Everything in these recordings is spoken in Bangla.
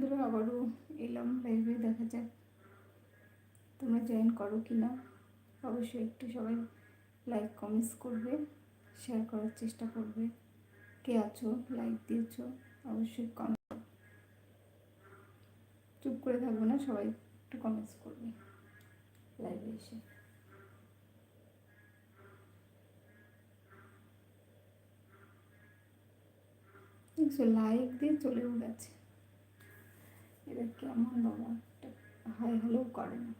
বন্ধুরা আবারও এলাম লাইভে দেখা যাক। তোমরা জয়েন করো কি না অবশ্যই একটু সবাই লাইক কমেন্টস করবে শেয়ার করার চেষ্টা করবে। কে আছো? লাইক দিয়েছ? অবশ্যই কমেন্ট চুপ করে থাকব না, সবাই একটু কমেন্টস করবে লাইভে এসে। লাইক দিয়ে চলেও গেছে। এরা কেমন বাবা হাই হ্যালো করে না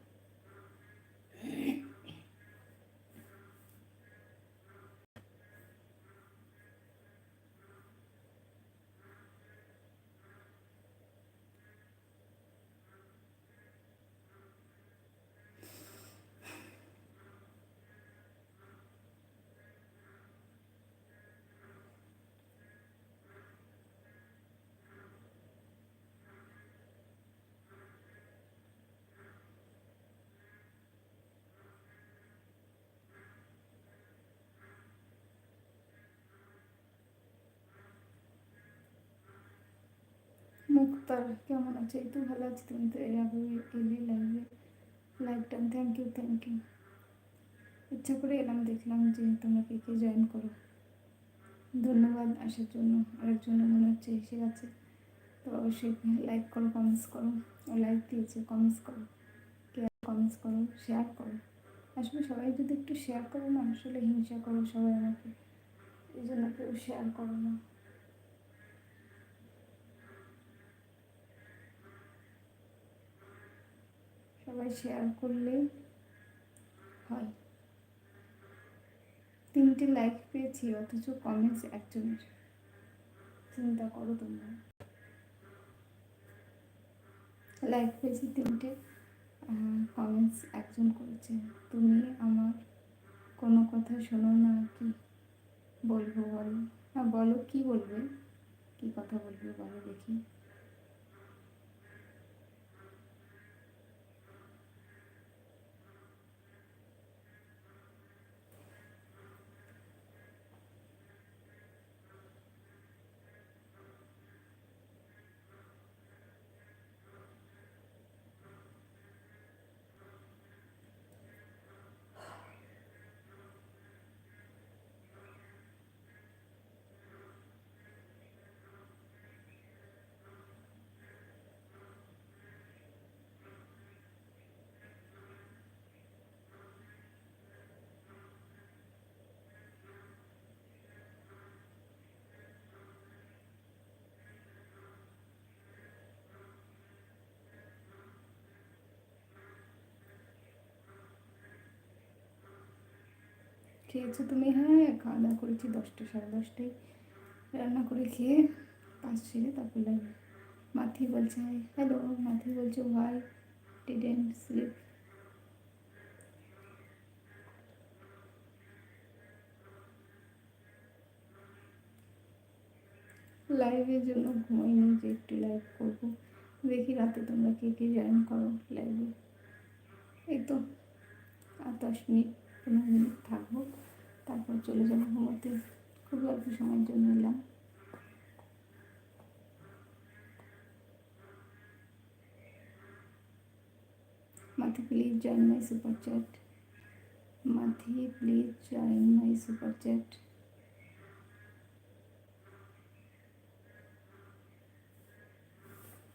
মুক্তার কেমন আছে? এই তো ভালো আছি, তুমি তো এর আগে এলে লাইভে live time thank you thank you ইচ্ছা করে এলাম, দেখলাম যে তোমরা কে জয়েন করো। ধন্যবাদ আসার জন্য আরেকজনের মনে হচ্ছে এসে গেছে। তো অবশ্যই লাইক করো কমেন্টস করো। ও লাইক দিয়েছে কমেন্টস করো। কে কমেন্টস করো শেয়ার করো। আসলে সবাই যদি একটু শেয়ার করো না, আসলে হিংসা করো সবাই আমাকে। এই জন্য কেউ শেয়ার করো না। সবাই শেয়ার করলে হয়। তিনটে লাইক পেয়েছি, অথচ কমেন্টস একজনের। চিন্তা করো তোমরা। লাইক পেয়েছি তিনটে কমেন্টস একজন করেছে। তুমি আমার কোনো কথা শোনো না, কি বলব বলো? হ্যাঁ বলো কি বলবে? কি কথা বলবে বলো দেখি। খেয়েছো তুমি? হ্যাঁ খাওয়া দাওয়া করেছি দশটা, সাড়ে দশটায়। রান্না করে খেয়ে কাজ সেরে তারপর লাগবে মাথি বলছে হ্যালো মাথি বলছে ওয়াই ডিডেন্ট স্লিপ লাইভের জন্য ঘুমাইনি যে একটু লাইভ করব। দেখি রাতে তোমরা কে কে জয়েন করো লাইভে এই তো আর দশ মিনিট। পনেরো মিনিট থাকব তারপর চলে যাব ঘুমোতে। খুব অল্প সময়ের জন্য এলাম। মাথি please join my super chat মাথি please join my super chat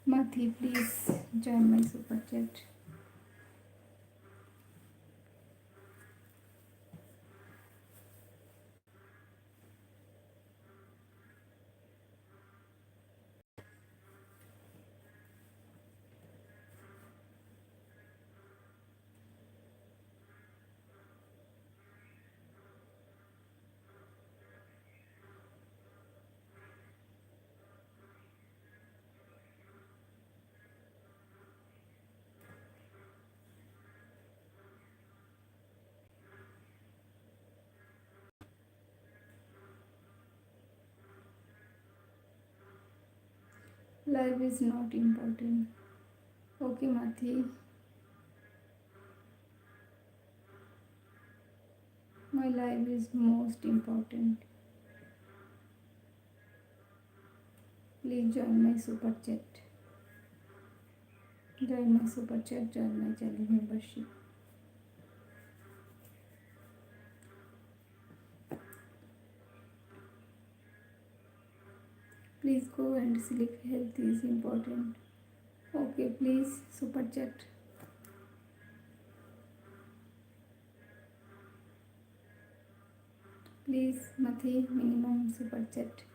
মাথি please join my super chat life is not important okay mathi my life is most important please join my super chat join my super chat join my channel membership please go and sleep health is important okay please super chat please mathi minimum super chat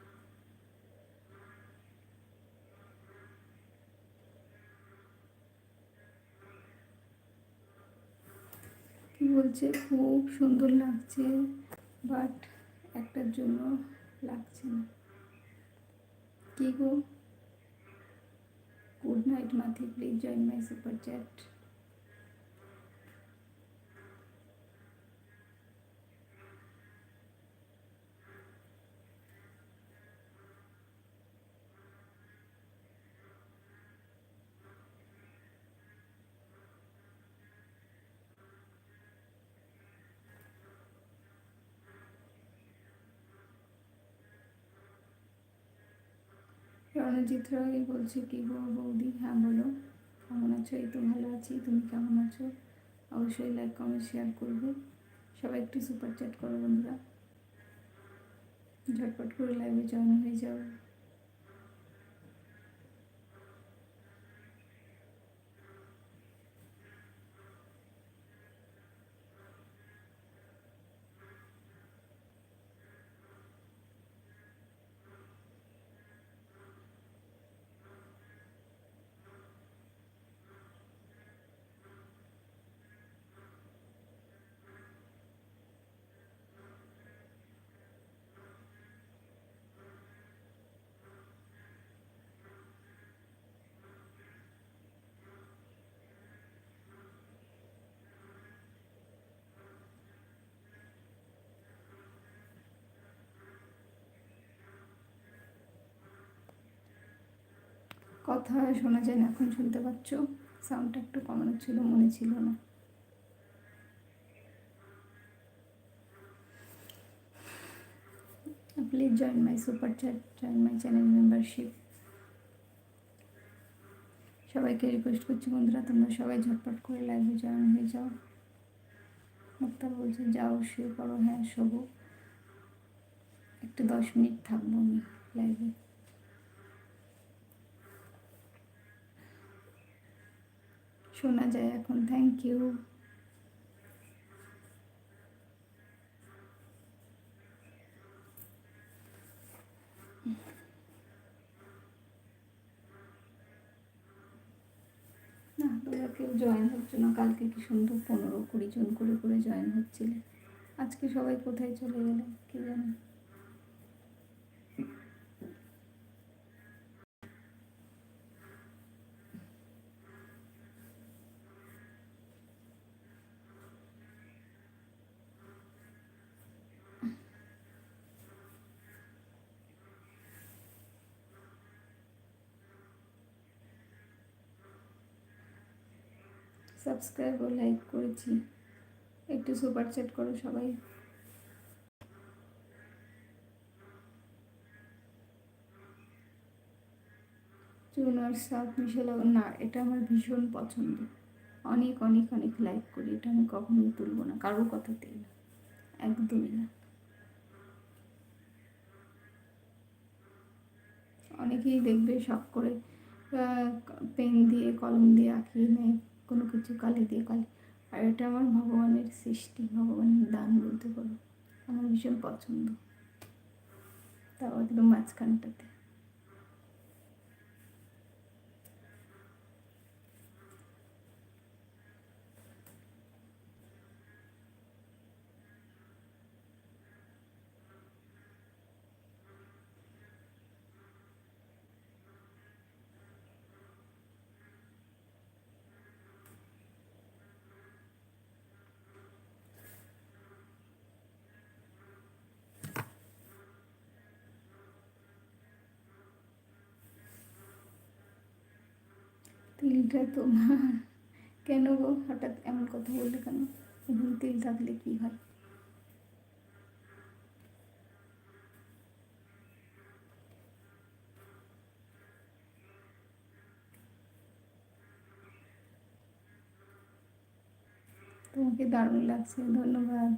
কি বলছে খুব সুন্দর লাগছে বাট একটার জন্য লাগছে না কি গো good night মাথি please join my super Ranjit Roy বলছে কি গো বৌদি হ্যাঁ বলো। কেমন আছো? এই তো ভালো আছি। তুমি কেমন আছো? অবশ্যই লাইক কমেন্ট শেয়ার করবে। সবাই একটু সুপার চ্যাট করো বন্ধুরা। ঝটপট করে লাইভে জয়েন হয়ে যাও। কথা শোনা যায় না, এখন শুনতে পাচ্ছ? সাউন্ডটা একটু কমানো ছিল, মনে ছিল না। Please join my super chat join my channel membership সবাইকে রিকোয়েস্ট করছি বন্ধুরা, তোমরা সবাই ঝটপট করে লাইভে জয়েন হয়ে যাও। মুক্তার বলছে, যাও, শুয়ে পড়ো হ্যাঁ শোবো। একটু দশ মিনিট থাকব আমি লাইভে শোনা যায় এখন থ্যাংক ইউ না, তোমরা কেউ জয়েন হচ্ছে না, কালকে কি সুন্দর পনেরো কুড়ি জন করে করে জয়েন হচ্ছিলে? আজকে সবাই কোথায় চলে গেলে, কি জানি? সাবস্ক্রাইব ও লাইক করেছি। একটু সুপার চ্যাট করো সবাই। চুন আর মিশে না, এটা আমার ভীষণ পছন্দ। অনেক অনেক অনেক লাইক করি, এটা আমি কখনোই তুলবো না কারোর কথাতেই না, একদমই না। অনেকেই দেখবে শখ করে পেন দিয়ে, কলম দিয়ে আঁকিয়ে নেয় কোনো কিছু কালি দিয়ে কালি। আর এটা আমার ভগবানের সৃষ্টি, ভগবানের দান বলতে পারো। আমার ভীষণ পছন্দ। তাও একদম মাঝখানটাতে। তিলটা তোমার। কেন গো? হঠাৎ এমন কথা বললে কেন? এবং তিল থাকলে কী হয়? তোমাকে দারুণ লাগছে, ধন্যবাদ।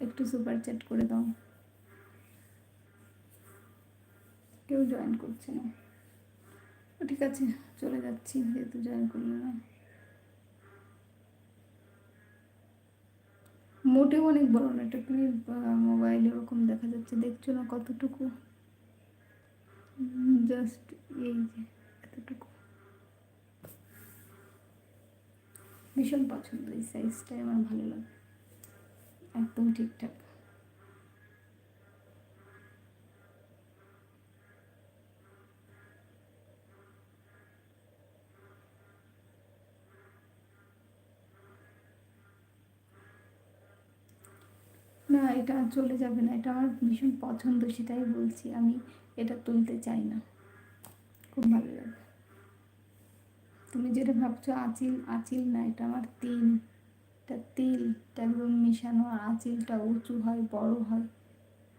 একটু সুপার চ্যাট করে দাও। কেউ জয়েন করছে না। ঠিক আছে, চলে যাচ্ছি, যেহেতু জয়েন করলে না। মোটেও অনেক বড় না, এটা তুমি মোবাইলে ওরকম দেখা যাচ্ছে, দেখছ না কতটুকু? জাস্ট এই যে, এতটুকু। ভীষণ পছন্দ, এই সাইজটাই আমার ভালো লাগে। একদম ঠিকঠাক না এটা আর চলে যাবে না। এটা আমার ভীষণ পছন্দ, সেটাই বলছি। আমি এটা তুলতে চাই না। খুব ভালো লাগে তুমি যেটা ভাবছ, আঁচিল আঁচিল না, এটা আমার তিল। এটা তিলটা একদম মিশানো আর আঁচিলটা, উঁচু হয়, বড় হয়,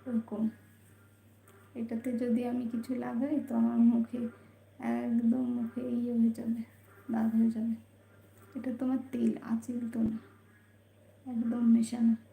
ওরকম। এটাতে যদি আমি কিছু লাগাই, তো আমার মুখে একদম মুখে ইয়ে হয়ে যাবে, দাগ হয়ে যাবে। এটা তোমার তিল, আঁচিল তো না। একদম মেশানো।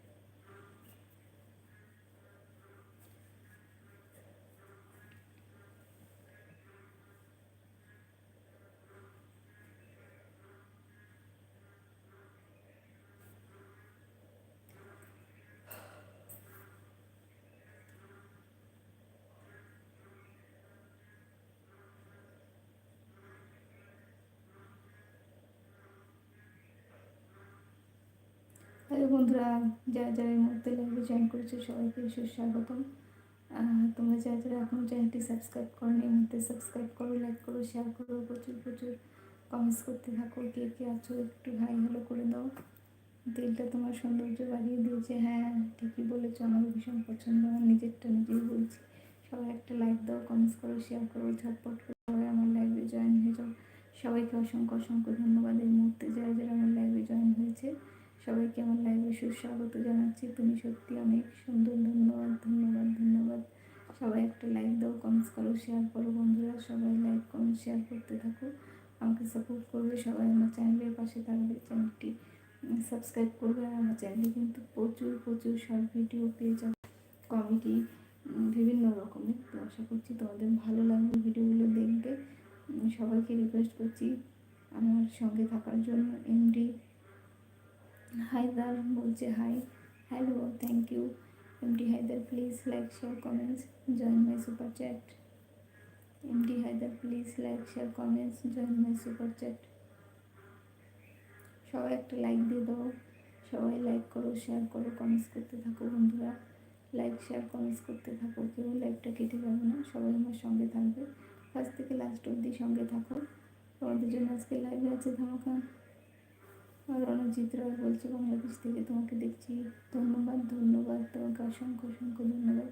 হ্যালো বন্ধুরা, যারা যারা এই মুহূর্তে লাইভে জয়েন করেছে, সবাইকে সুস্বাগতম। তোমরা যারা যারা এখনও চ্যানেলটি সাবস্ক্রাইব করো এই মুহূর্তে সাবস্ক্রাইব করো লাইক করো শেয়ার করো, প্রচুর প্রচুর কমেন্টস করতে থাকো, কে কে আছো, একটু হাই হ্যালো করে দাও। তেলটা তোমার সৌন্দর্য বাড়িয়ে দিয়েছে। হ্যাঁ ঠিকই বলেছ, আমার ভীষণ পছন্দ, আমার নিজেরটা নিজেই বলছি। সবাই একটা লাইক দাও কমেন্টস করো শেয়ার করো, ঝটপট করে সবাই আমার লাইভে জয়েন হয়ে যাও। সবাইকে অসংখ্য অসংখ্য ধন্যবাদ এই মুহূর্তে যারা যারা আমার লাইভে জয়েন হয়েছে। সবাইকে আমার লাইভে সুস্বাগত জানাচ্ছি। তুমি সত্যি অনেক সুন্দর। ধন্যবাদ ধন্যবাদ ধন্যবাদ। সবাই একটা লাইক দাও কমেন্টস করো শেয়ার করো বন্ধুরা। সবাই লাইক কমেন্ট শেয়ার করতে থাকো। আমাকে সাপোর্ট করবে সবাই। আমার চ্যানেলের পাশে থাকবে চ্যানেলটি সাবস্ক্রাইব করবে আর আমার চ্যানেলে কিন্তু প্রচুর প্রচুর শর্ট ভিডিও পেয়ে যাবে। কমেডি বিভিন্ন রকমের। তো আশা করছি তোমাদের ভালো লাগবে ভিডিওগুলো দেখবে সবাইকে রিকোয়েস্ট করছি আমার সঙ্গে থাকার জন্য। এমডি হায়দার বলছে hi hello thank you MD Haider please like share comments join my super chat MD Haider please like share comments join my super chat সবাই একটা লাইক দিয়ে দাও। সবাই লাইক করো শেয়ার করো কমেন্টস করতে থাকো বন্ধুরা। লাইক শেয়ার কমেন্টস করতে থাকো। কেউ লাইকটা কেটে যাবে না। সবাই আমার সঙ্গে থাকবে। ফার্স্ট থেকে লাস্ট অবধি সঙ্গে থাকো। তোমাদের জন্য আজকে লাইভে আছে ধামাকা। আর রণজিৎ রায় বলছে, বাংলাদেশ থেকে তোমাকে দেখছি। ধন্যবাদ ধন্যবাদ। তোমাকে অসংখ্য অসংখ্য ধন্যবাদ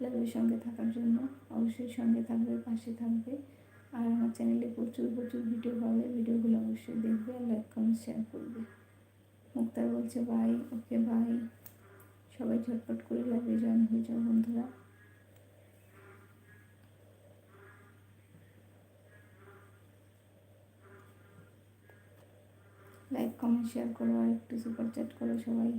লাইভের সঙ্গে থাকার জন্য। অবশ্যই সঙ্গে থাকবে, পাশে থাকবে। আর আমার চ্যানেলে প্রচুর প্রচুর ভিডিও পাবে। ভিডিওগুলো অবশ্যই দেখবে আর লাইক, কমেন্ট, শেয়ার করবে। মুক্তার বলছে, বাই, ওকে বাই। সবাই ঝটপট করে লাইভে জয়েন হয়ে যাও বন্ধুরা। লাইক কমেন্ট শেয়ার করো আর একটু সুপার চ্যাট করো সবাই।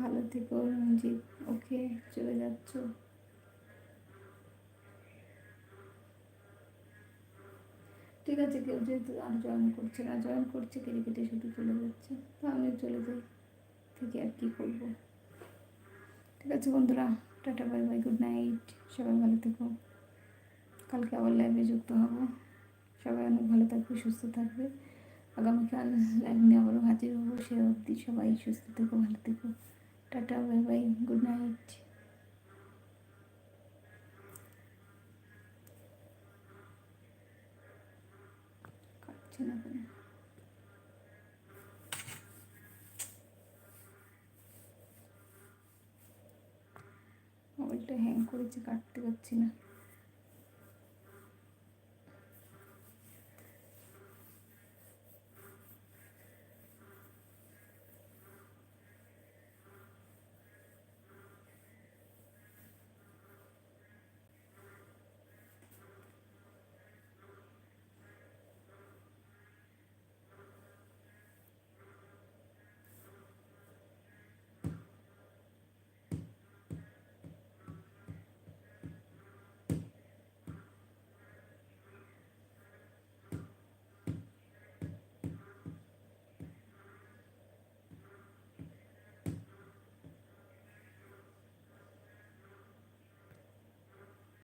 ভালো থেকো, রঞ্জিত। ওকে চলে যাচ্ছ। ঠিক আছে, কেউ যেহেতু আর জয়েন করছে না জয়েন করছে, কেটে কেটে শুধু চলে যাচ্ছে। তো আমিও চলে যাই, থেকে আর কী করব। ঠিক আছে বন্ধুরা, tata, bye bye good night সবাই ভালো থেকো। কালকে আবার লাইভে যুক্ত হব। সবাই অনেক ভালো থাকবে, সুস্থ থাকবে। আগামীকাল লাইভ নিয়ে আবারও হাজির হব। সে অবধি সবাই সুস্থ থেকো, ভালো থেকো। Tata, bye bye good night না কেন? মোবাইলটা হ্যাং করেছে কাটতে পারছি না।